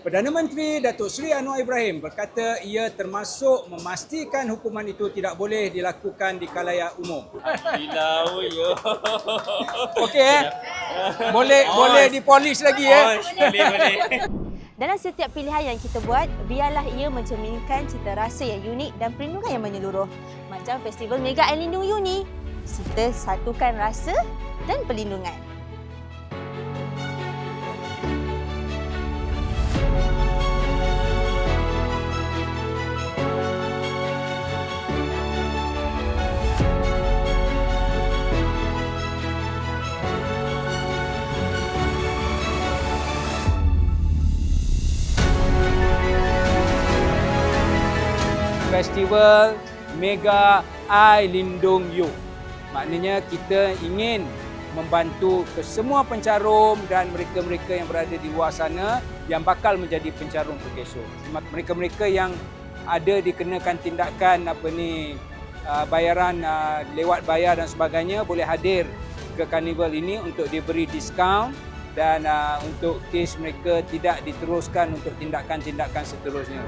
Perdana Menteri Datuk Seri Anwar Ibrahim berkata ia termasuk memastikan hukuman itu tidak boleh dilakukan di khalayak umum. Gila, oi. yo. Okey eh? Boleh Oh. boleh dipolish lagi eh? Oh, boleh, boleh. Dalam setiap pilihan yang kita buat, biarlah ia mencerminkan cita rasa yang unik dan perlindungan yang menyeluruh. Macam Festival Mega Air Lindung Uni. Kita satukan rasa dan perlindungan. Festival Mega Ai Lindung You. Maknanya kita ingin membantu ke semua pencarum dan mereka-mereka yang berada di luar sana yang bakal menjadi pencarum Perkeso. Mereka-mereka yang ada dikenakan tindakan apa ni uh, bayaran uh, lewat bayar dan sebagainya boleh hadir ke karnival ini untuk diberi diskaun dan uh, untuk kes mereka tidak diteruskan untuk tindakan-tindakan seterusnya.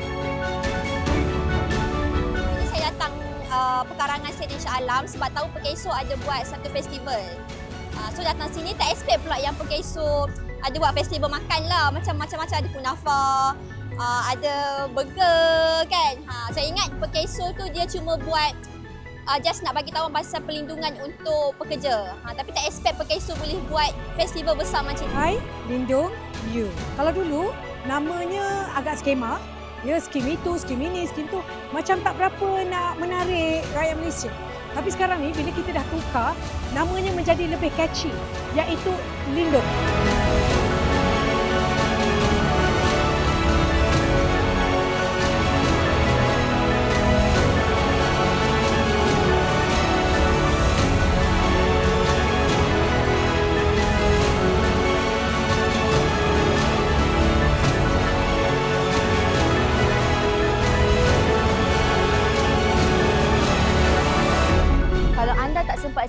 Pekarangan Stadium Shah Alam sebab tahu Pekeso ada buat satu festival. Uh, so datang sini tak expect pula yang Pekeso ada buat festival makan lah. Macam macam-macam ada kunafa, uh, ada burger kan. Ha, saya ingat Pekeso tu dia cuma buat uh, just nak bagi tahu pasal perlindungan untuk pekerja. Ha, tapi tak expect Pekeso boleh buat festival besar macam ni. Hai, Lindung You. Kalau dulu namanya agak skema, ya skim itu, skim ini, skim tu macam tak berapa nak menarik rakyat Malaysia. Tapi sekarang ni bila kita dah tukar, namanya menjadi lebih catchy iaitu Lindung.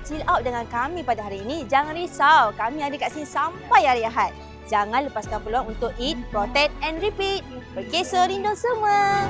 Chill out dengan kami pada hari ini, jangan risau. Kami ada kat sini sampai hari Ahad. Jangan lepaskan peluang untuk eat, protect and repeat. Berkesor rindu semua.